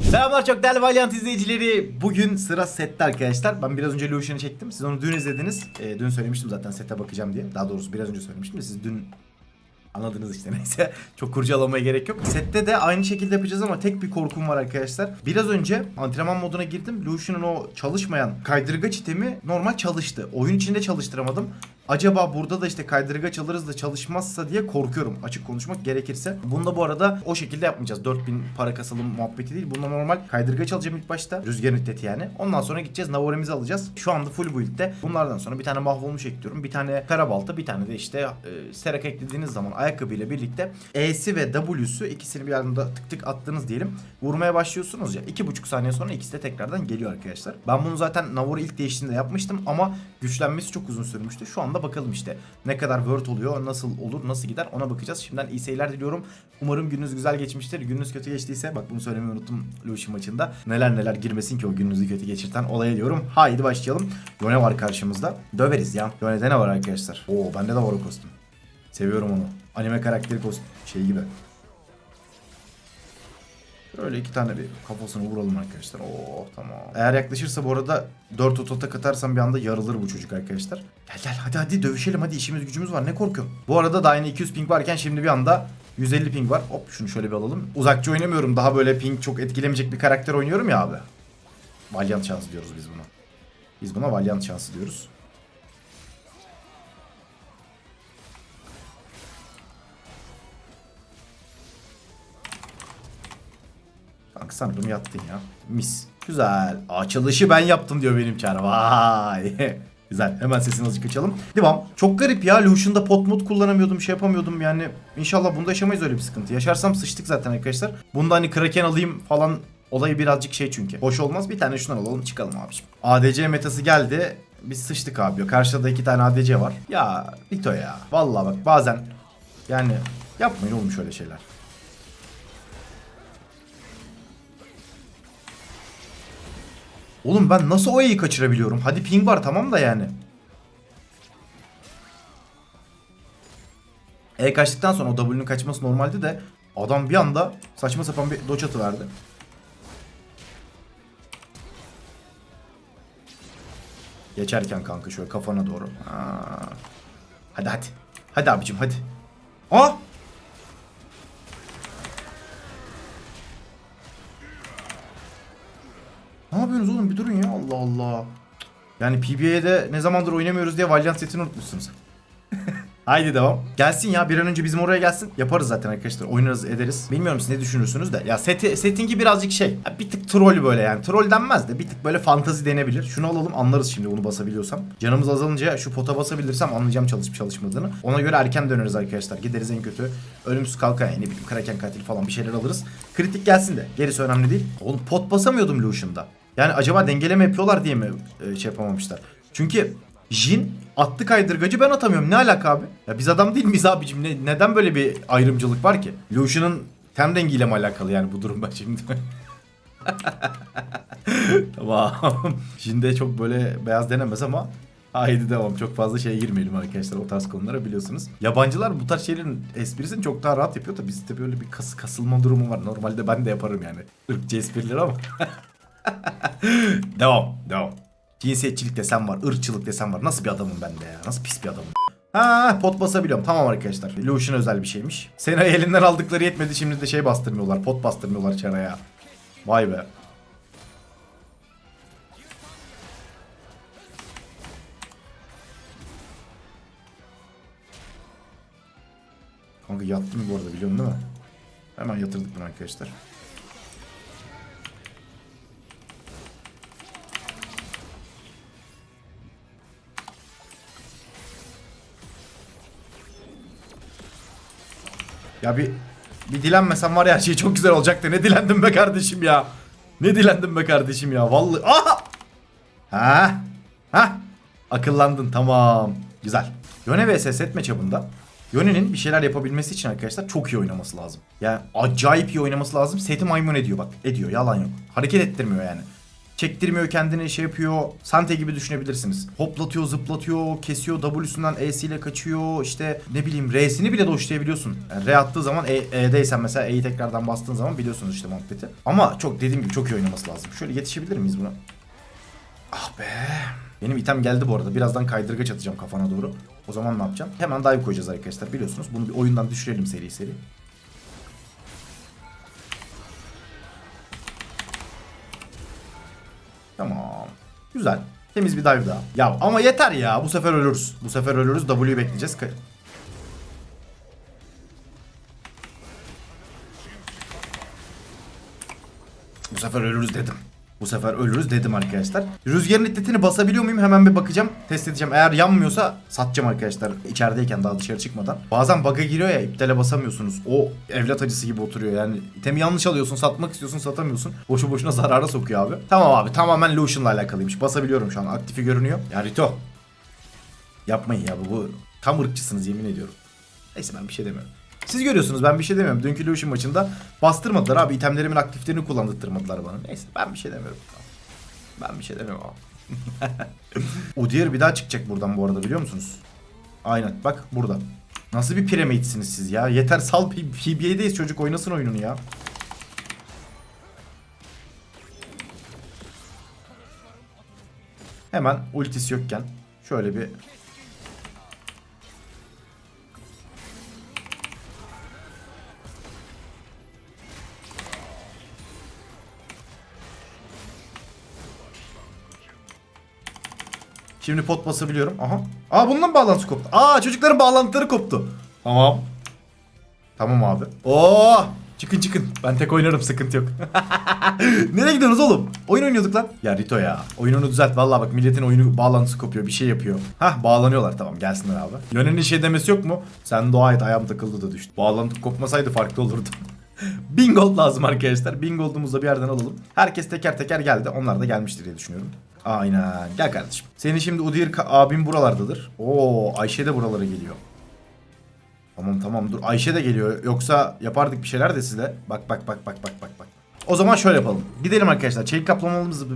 Selamlar çok değerli Valiant izleyicileri. Bugün sıra sette arkadaşlar. Ben biraz önce Lucian'ı çektim. Siz onu dün izlediniz. Ee, dün söylemiştim zaten sete bakacağım diye. Daha doğrusu biraz önce söylemiştim de siz dün Anladınız işte neyse. Çok kurcalamaya gerek yok. Sette de aynı şekilde yapacağız ama tek bir korkum var arkadaşlar. Biraz önce antrenman moduna girdim. Lucian'ın o çalışmayan kaydırgaç itemi normal çalıştı. Oyun içinde çalıştıramadım. Acaba burada da işte kaydırgaç alırız da çalışmazsa diye korkuyorum açık konuşmak gerekirse. Bunda bu arada o şekilde yapmayacağız. 4000 para kasalım muhabbeti değil. Bunda normal kaydırgaç alacağım ilk başta. Rüzgar müddeti yani. Ondan sonra gideceğiz Navoremizi alacağız. Şu anda full build'de. Bunlardan sonra bir tane mahvolmuş ekliyorum. Bir tane karabalta bir tane de işte e, serak eklediğiniz zaman ayakkabıyla birlikte E'si ve W'sü ikisini bir anda tık tık attınız diyelim. Vurmaya başlıyorsunuz ya. 2,5 saniye sonra ikisi de tekrardan geliyor arkadaşlar. Ben bunu zaten Navor'u ilk değiştiğinde yapmıştım ama güçlenmesi çok uzun sürmüştü. Şu anda bakalım işte ne kadar word oluyor, nasıl olur, nasıl gider ona bakacağız. Şimdiden iyi seyirler diliyorum. Umarım gününüz güzel geçmiştir. Gününüz kötü geçtiyse bak bunu söylemeyi unuttum Lucian maçında. Neler neler girmesin ki o gününüzü kötü geçirten olaya diyorum. Haydi başlayalım. Yone var karşımızda. Döveriz ya. Yone'de ne var arkadaşlar? Oo bende de var o kostüm. Seviyorum onu. Anime karakteri kostüm şey gibi. Böyle iki tane bir kafasını vuralım arkadaşlar. Oo tamam. Eğer yaklaşırsa bu arada 4 ototak atarsam bir anda yarılır bu çocuk arkadaşlar. Gel gel hadi hadi dövüşelim hadi işimiz gücümüz var ne korkuyorsun? Bu arada daha yine 200 ping varken şimdi bir anda 150 ping var. Hop şunu şöyle bir alalım. Uzakçı oynamıyorum. Daha böyle ping çok etkilemeyecek bir karakter oynuyorum ya abi. Valiant şansı diyoruz biz buna. Biz buna Valiant şansı diyoruz. Kanka sanırım yattın ya. Mis. Güzel. Açılışı ben yaptım diyor benim çar. Vay. Güzel. Hemen sesini azıcık açalım. Devam. Çok garip ya. Lucian'da pot mod kullanamıyordum. Şey yapamıyordum yani. İnşallah bunda yaşamayız öyle bir sıkıntı. Yaşarsam sıçtık zaten arkadaşlar. Bunda hani Kraken alayım falan olayı birazcık şey çünkü. Hoş olmaz. Bir tane şundan alalım çıkalım abiciğim. ADC metası geldi. Biz sıçtık abi. Karşıda iki tane ADC var. Ya Vito ya. Vallahi bak bazen yani yapmayın oğlum şöyle şeyler. Oğlum ben nasıl o E'yi kaçırabiliyorum? Hadi ping var tamam da yani. E kaçtıktan sonra o W'nun kaçması normaldi de adam bir anda saçma sapan bir doç atı verdi. Geçerken kanka şöyle kafana doğru. Ha. Hadi hadi. Hadi abicim hadi. Aa! Allah Allah. Yani PBA'de ne zamandır oynamıyoruz diye Valiant setini unutmuşsunuz. Haydi devam. Gelsin ya bir an önce bizim oraya gelsin. Yaparız zaten arkadaşlar. Oynarız ederiz. Bilmiyorum siz ne düşünürsünüz de. Ya seti, settingi birazcık şey. bir tık troll böyle yani. Troll denmez de bir tık böyle fantazi denebilir. Şunu alalım anlarız şimdi bunu basabiliyorsam. Canımız azalınca şu pota basabilirsem anlayacağım çalışıp çalışmadığını. Ona göre erken döneriz arkadaşlar. Gideriz en kötü. Ölümsüz kalkan yani ne bileyim kraken katil falan bir şeyler alırız. Kritik gelsin de. Gerisi önemli değil. Oğlum pot basamıyordum Lucian'da. Yani acaba dengeleme yapıyorlar diye mi e, şey yapamamışlar? Çünkü Jin attı kaydırgacı ben atamıyorum. Ne alaka abi? Ya biz adam değil miyiz abicim? Ne, neden böyle bir ayrımcılık var ki? Lucian'ın ten rengiyle mi alakalı yani bu durum bak şimdi? tamam. De çok böyle beyaz denemez ama Haydi devam. Çok fazla şeye girmeyelim arkadaşlar o tarz konulara biliyorsunuz. Yabancılar bu tarz şeylerin esprisini çok daha rahat yapıyor da bizde böyle bir kas, kasılma durumu var. Normalde ben de yaparım yani. Irkçı espriler ama. devam, devam. Cinsiyetçilik desem var, ırkçılık desem var. Nasıl bir adamım ben de ya? Nasıl pis bir adamım? Ha pot basabiliyorum. Tamam arkadaşlar. Lucian özel bir şeymiş. Sena'yı elinden aldıkları yetmedi. Şimdi de şey bastırmıyorlar. Pot bastırmıyorlar çaraya. Vay be. Kanka yattı mı bu arada biliyorsun değil mi? Hemen yatırdık bunu arkadaşlar. Ya bir bir dilenmesem var ya her şey çok güzel olacaktı. Ne dilendim be kardeşim ya. Ne dilendim be kardeşim ya. Vallahi. Aha! Ha? Ha? Akıllandın tamam. Güzel. Yone vs set matchup'ında Yone'nin bir şeyler yapabilmesi için arkadaşlar çok iyi oynaması lazım. Yani acayip iyi oynaması lazım. Seti maymun ediyor bak. Ediyor yalan yok. Hareket ettirmiyor yani. Çektirmiyor kendini şey yapıyor. Sante gibi düşünebilirsiniz. Hoplatıyor, zıplatıyor, kesiyor, W'sünden E'siyle kaçıyor. işte ne bileyim R'sini bile doşlayabiliyorsun. Yani R attığı zaman E, E'deysen mesela E'yi tekrardan bastığın zaman biliyorsunuz işte muhabbeti. Ama çok dediğim gibi çok iyi oynaması lazım. Şöyle yetişebilir miyiz buna? Ah be. Benim item geldi bu arada. Birazdan kaydırgaç atacağım kafana doğru. O zaman ne yapacağım? Hemen dive koyacağız arkadaşlar biliyorsunuz. Bunu bir oyundan düşürelim seri seri. Güzel. Temiz bir dive daha. Ya ama yeter ya. Bu sefer ölürüz. Bu sefer ölürüz. W'yu bekleyeceğiz. Bu sefer ölürüz dedim. Bu sefer ölürüz dedim arkadaşlar. Rüzgarın iddetini basabiliyor muyum hemen bir bakacağım. Test edeceğim. Eğer yanmıyorsa satacağım arkadaşlar. İçerideyken daha dışarı çıkmadan. Bazen bug'a giriyor ya iptale basamıyorsunuz. O evlat acısı gibi oturuyor yani. İtemi yanlış alıyorsun satmak istiyorsun satamıyorsun. Boşu boşuna zarara sokuyor abi. Tamam abi tamamen Lucian'la alakalıymış. Basabiliyorum şu an aktifi görünüyor. Ya Rito. Yapmayın ya bu, tam ırkçısınız yemin ediyorum. Neyse ben bir şey demiyorum. Siz görüyorsunuz ben bir şey demiyorum. Dünkü Lucian maçında bastırmadılar abi. itemlerimin aktiflerini kullandırtmadılar bana. Neyse ben bir şey demiyorum. Ben bir şey demiyorum abi. Udyr bir daha çıkacak buradan bu arada biliyor musunuz? Aynen bak burada. Nasıl bir piramidsiniz siz ya? Yeter sal PBA'deyiz çocuk oynasın oyununu ya. Hemen ultisi yokken şöyle bir Şimdi pot basabiliyorum. Aha. Aa bundan bağlantısı koptu. Aa çocukların bağlantıları koptu. Tamam. Tamam abi. Oo! Çıkın çıkın. Ben tek oynarım sıkıntı yok. Nereye gidiyorsunuz oğlum? Oyun oynuyorduk lan. Ya Rito ya. Oyununu düzelt. Vallahi bak milletin oyunu bağlantısı kopuyor. Bir şey yapıyor. Hah bağlanıyorlar tamam gelsinler abi. Yönenin şey demesi yok mu? Sen dua et ayağım takıldı da düştü. Bağlantı kopmasaydı farklı olurdu. Bingold lazım arkadaşlar. Bingold'umuzu da bir yerden alalım. Herkes teker teker geldi. Onlar da gelmiştir diye düşünüyorum. Aynen. Gel kardeşim. Senin şimdi Udyr abin buralardadır. Oo Ayşe de buralara geliyor. Tamam tamam dur. Ayşe de geliyor. Yoksa yapardık bir şeyler de size. Bak bak bak bak bak bak bak. O zaman şöyle yapalım. Gidelim arkadaşlar. Çelik kaplamalımızı.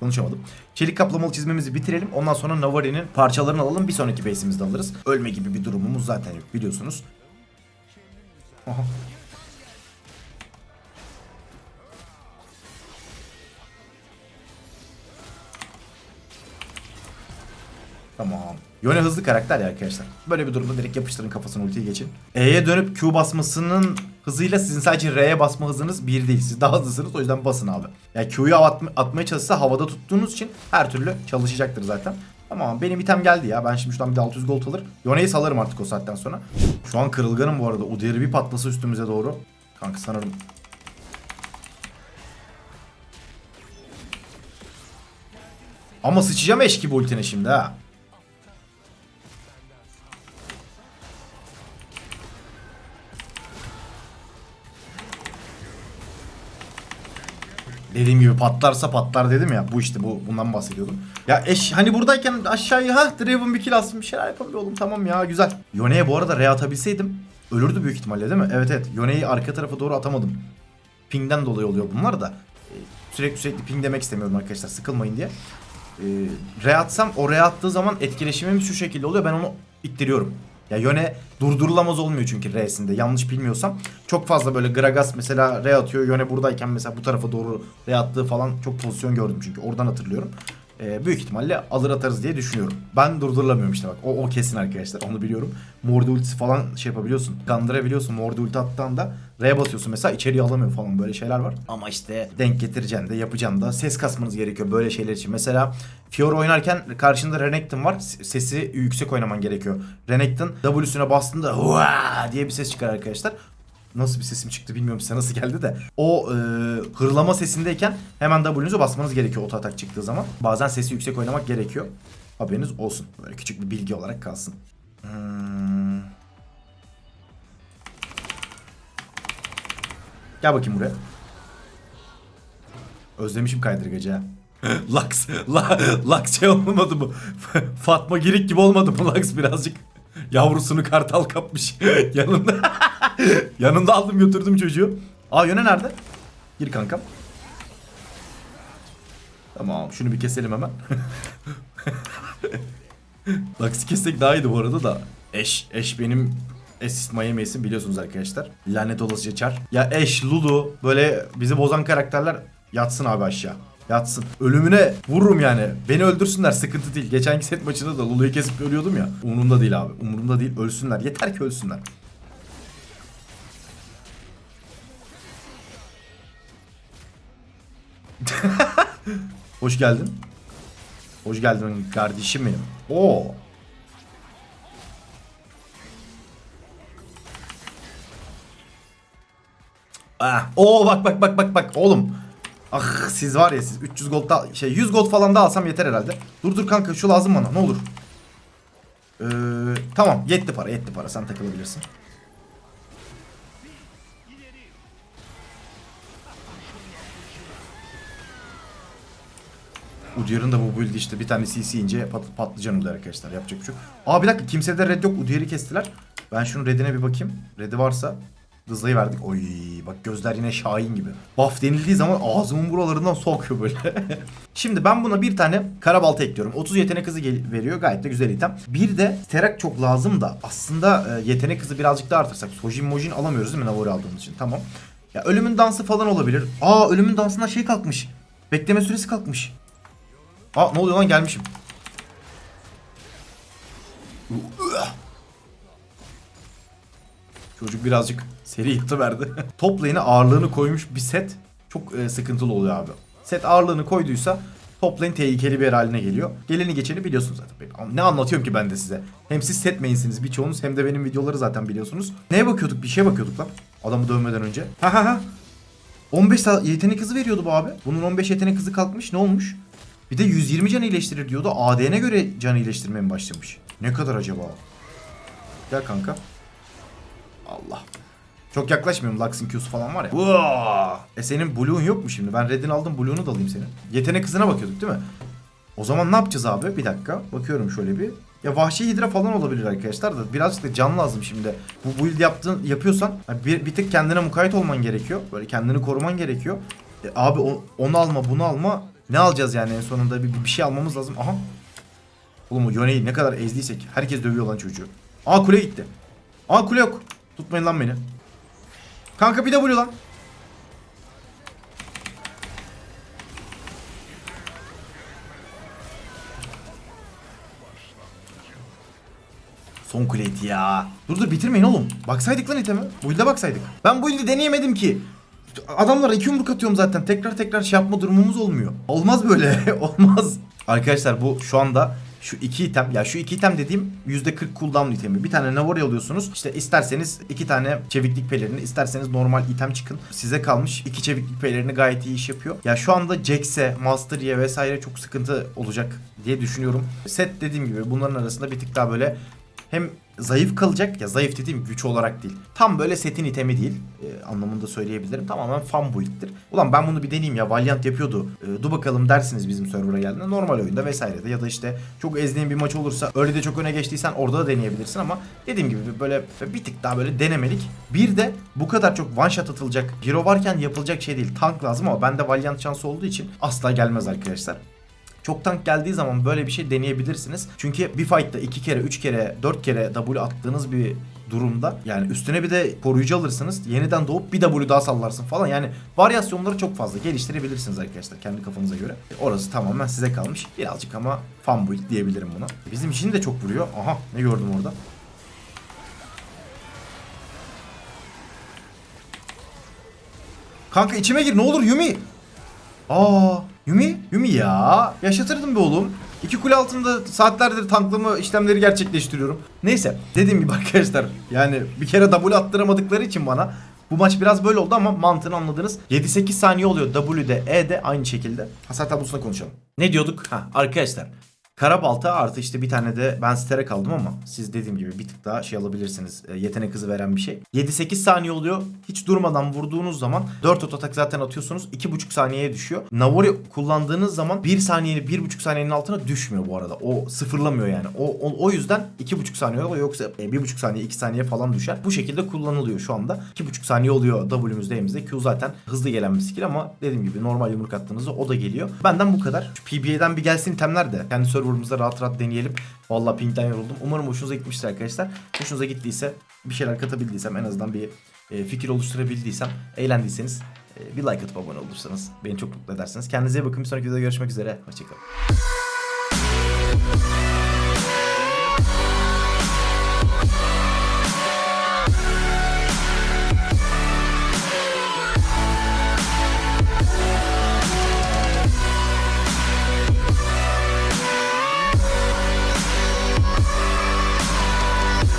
Konuşamadım. Çelik kaplamalı çizmemizi bitirelim. Ondan sonra Navari'nin parçalarını alalım. Bir sonraki base'imizde alırız. Ölme gibi bir durumumuz zaten yok biliyorsunuz. Aha. Tamam. Yone hızlı karakter ya arkadaşlar. Böyle bir durumda direkt yapıştırın kafasına ultiyi geçin. E'ye dönüp Q basmasının hızıyla sizin sadece R'ye basma hızınız bir değil. Siz daha hızlısınız o yüzden basın abi. Yani Q'yu atma, atmaya çalışsa havada tuttuğunuz için her türlü çalışacaktır zaten. Tamam benim item geldi ya. Ben şimdi şuradan bir de 600 gold alır. Yone'yi salarım artık o saatten sonra. Şu an kırılganım bu arada. Uderi bir patlasa üstümüze doğru. Kanka sanırım Ama sıçacağım eş gibi ultine şimdi ha. Dediğim gibi patlarsa patlar dedim ya. Bu işte bu bundan bahsediyordum. Ya eş hani buradayken aşağıya ha Draven bir kill alsın bir şeyler yapabiliyor oğlum tamam ya güzel. Yone'ye bu arada re atabilseydim ölürdü büyük ihtimalle değil mi? Evet evet Yone'yi arka tarafa doğru atamadım. Ping'den dolayı oluyor bunlar da. Ee, Sürekli sürekli ping demek istemiyorum arkadaşlar sıkılmayın diye. Ee, re atsam o re attığı zaman etkileşimim şu şekilde oluyor ben onu ittiriyorum. Ya yöne durdurulamaz olmuyor çünkü R'sinde yanlış bilmiyorsam. Çok fazla böyle Gragas mesela re atıyor yöne buradayken mesela bu tarafa doğru re attığı falan çok pozisyon gördüm çünkü oradan hatırlıyorum. Ee, büyük ihtimalle alır atarız diye düşünüyorum. Ben durdurulamıyorum işte bak o, o kesin arkadaşlar onu biliyorum. Morde ultisi falan şey yapabiliyorsun kandırabiliyorsun Morde ulti attığında R basıyorsun mesela içeriye alamıyor falan böyle şeyler var. Ama işte denk getireceksin de yapacaksın da ses kasmanız gerekiyor böyle şeyler için. Mesela Fiora oynarken karşında Renekton var. Sesi yüksek oynaman gerekiyor. Renekton W'süne bastığında diye bir ses çıkar arkadaşlar. Nasıl bir sesim çıktı bilmiyorum size nasıl geldi de. O e, hırlama sesindeyken hemen W'nuzu basmanız gerekiyor oto atak çıktığı zaman. Bazen sesi yüksek oynamak gerekiyor. Haberiniz olsun. Böyle küçük bir bilgi olarak kalsın. Hmm. Gel bakayım buraya. Özlemişim kaydırgacı ha. Lux, La, Lux şey olmadı mı? Fatma Girik gibi olmadı mı Lux birazcık? Yavrusunu kartal kapmış. Yanında. Yanında aldım götürdüm çocuğu. Aa yöne nerede? Gir kankam. Tamam şunu bir keselim hemen. Lux'ı kessek daha iyiydi bu arada da. Eş, eş benim Assist Miami'sin biliyorsunuz arkadaşlar. Lanet olasıca çar. Ya Eş, Lulu böyle bizi bozan karakterler yatsın abi aşağı. Yatsın. Ölümüne vururum yani. Beni öldürsünler sıkıntı değil. Geçenki set maçında da Lulu'yu kesip ölüyordum ya. Umurumda değil abi. Umurumda değil. Ölsünler. Yeter ki ölsünler. Hoş geldin. Hoş geldin kardeşim benim. Oo. Ah. Oo bak bak bak bak bak oğlum. Ah siz var ya siz 300 gold da şey 100 gold falan da alsam yeter herhalde. Dur dur kanka şu lazım bana ne olur. Ee, tamam yetti para yetti para sen takılabilirsin. Udyr'ın da bu build işte bir tane CC ince pat patlıcan oluyor arkadaşlar yapacak bir şey yok. Aa bir dakika kimsede red yok Udyr'i kestiler. Ben şunun redine bir bakayım. Red'i varsa hızlayı verdik. Oy bak gözler yine Şahin gibi. Buff denildiği zaman ağzımın buralarından sokuyor böyle. Şimdi ben buna bir tane kara balta ekliyorum. 30 yetenek hızı veriyor. Gayet de güzel item. Bir de terak çok lazım da aslında e, yetenek hızı birazcık daha artırsak. Sojin mojin alamıyoruz değil mi Navori aldığımız için? Tamam. Ya ölümün dansı falan olabilir. Aa ölümün dansından şey kalkmış. Bekleme süresi kalkmış. Aa ne oluyor lan gelmişim. Çocuk birazcık seri yıktı verdi. Top ağırlığını koymuş bir set çok e, sıkıntılı oluyor abi. Set ağırlığını koyduysa top tehlikeli bir haline geliyor. Geleni geçeni biliyorsunuz zaten. Ne anlatıyorum ki ben de size. Hem siz set main'siniz birçoğunuz hem de benim videoları zaten biliyorsunuz. Neye bakıyorduk? Bir şeye bakıyorduk lan. Adamı dövmeden önce. Ha ha ha. 15 sa- yetenek hızı veriyordu bu abi. Bunun 15 yetenek hızı kalkmış. Ne olmuş? Bir de 120 can iyileştirir diyordu. AD'ne göre can iyileştirmeye mi başlamış? Ne kadar acaba? Gel kanka. Allah. Çok yaklaşmıyorum. Lux'ın Q'su falan var ya. Vaa! E senin Blue'un yok mu şimdi? Ben Red'ini aldım. Blue'unu da alayım senin. Yetenek hızına bakıyorduk değil mi? O zaman ne yapacağız abi? Bir dakika. Bakıyorum şöyle bir. Ya vahşi hidra falan olabilir arkadaşlar da birazcık da can lazım şimdi. Bu build yaptığın yapıyorsan bir, bir tık kendine mukayyet olman gerekiyor. Böyle kendini koruman gerekiyor. E, abi o- onu alma bunu alma. Ne alacağız yani en sonunda bir, bir şey almamız lazım. Aha. Oğlum o Yone'yi ne kadar ezdiysek herkes dövüyor lan çocuğu. Aa kule gitti. Aa kule yok. Tutmayın lan beni. Kanka bir de vuruyor lan. Son kuleydi ya. Dur dur bitirmeyin oğlum. Baksaydık lan iteme. Build'e baksaydık. Ben bu build'i deneyemedim ki. Adamlara iki yumruk atıyorum zaten. Tekrar tekrar şey yapma durumumuz olmuyor. Olmaz böyle. Olmaz. Arkadaşlar bu şu anda şu iki item ya şu iki item dediğim %40 cooldown itemi. Bir tane Navori alıyorsunuz. İşte isterseniz iki tane çeviklik pelerini, isterseniz normal item çıkın. Size kalmış. iki çeviklik pelerini gayet iyi iş yapıyor. Ya şu anda Jax'e, Master Yi'ye vesaire çok sıkıntı olacak diye düşünüyorum. Set dediğim gibi bunların arasında bir tık daha böyle hem zayıf kalacak ya zayıf dediğim güç olarak değil. Tam böyle setin itemi değil e, anlamında söyleyebilirim. Tamamen fan build'tir. Ulan ben bunu bir deneyeyim ya Valiant yapıyordu. E, dur bakalım dersiniz bizim server'a geldiğinde normal oyunda vesairede ya da işte çok ezdiğin bir maç olursa öyle de çok öne geçtiysen orada da deneyebilirsin ama dediğim gibi böyle bir tık daha böyle denemelik. Bir de bu kadar çok one shot atılacak hero varken yapılacak şey değil. Tank lazım ama bende Valiant şansı olduğu için asla gelmez arkadaşlar. Çok tank geldiği zaman böyle bir şey deneyebilirsiniz. Çünkü bir fight'ta 2 kere, 3 kere, 4 kere W attığınız bir durumda yani üstüne bir de koruyucu alırsınız. Yeniden doğup bir W daha sallarsın falan. Yani varyasyonları çok fazla geliştirebilirsiniz arkadaşlar kendi kafanıza göre. Orası tamamen size kalmış. Birazcık ama fan build diyebilirim buna. Bizim için de çok vuruyor. Aha ne gördüm orada. Kanka içime gir ne olur Yumi. Aa, Yumi? Yumi ya. Yaşatırdım be oğlum. İki kule altında saatlerdir tanklama işlemleri gerçekleştiriyorum. Neyse dediğim gibi arkadaşlar yani bir kere W attıramadıkları için bana bu maç biraz böyle oldu ama mantığını anladınız. 7-8 saniye oluyor W'de E'de aynı şekilde. Hasar tablosuna konuşalım. Ne diyorduk? Ha arkadaşlar Karabalta artı işte bir tane de ben stere kaldım ama siz dediğim gibi bir tık daha şey alabilirsiniz. E, yetenek hızı veren bir şey. 7-8 saniye oluyor. Hiç durmadan vurduğunuz zaman 4 ototak zaten atıyorsunuz. 2,5 saniyeye düşüyor. Navori kullandığınız zaman 1 saniyenin 1,5 saniyenin altına düşmüyor bu arada. O sıfırlamıyor yani. O, o, o yüzden 2,5 saniye oluyor. Yoksa e, 1,5 saniye 2 saniye falan düşer. Bu şekilde kullanılıyor şu anda. 2,5 saniye oluyor W'müzde E'mizde. Q zaten hızlı gelen bir skill ama dediğim gibi normal yumruk attığınızda o da geliyor. Benden bu kadar. Şu PBA'den bir gelsin itemler de. Kendi serverımızda rahat rahat deneyelim. Vallahi pingden yoruldum. Umarım hoşunuza gitmiştir arkadaşlar. Hoşunuza gittiyse bir şeyler katabildiysem en azından bir e, fikir oluşturabildiysem eğlendiyseniz e, bir like atıp abone olursanız beni çok mutlu edersiniz. Kendinize iyi bakın. Bir sonraki videoda görüşmek üzere. Hoşçakalın.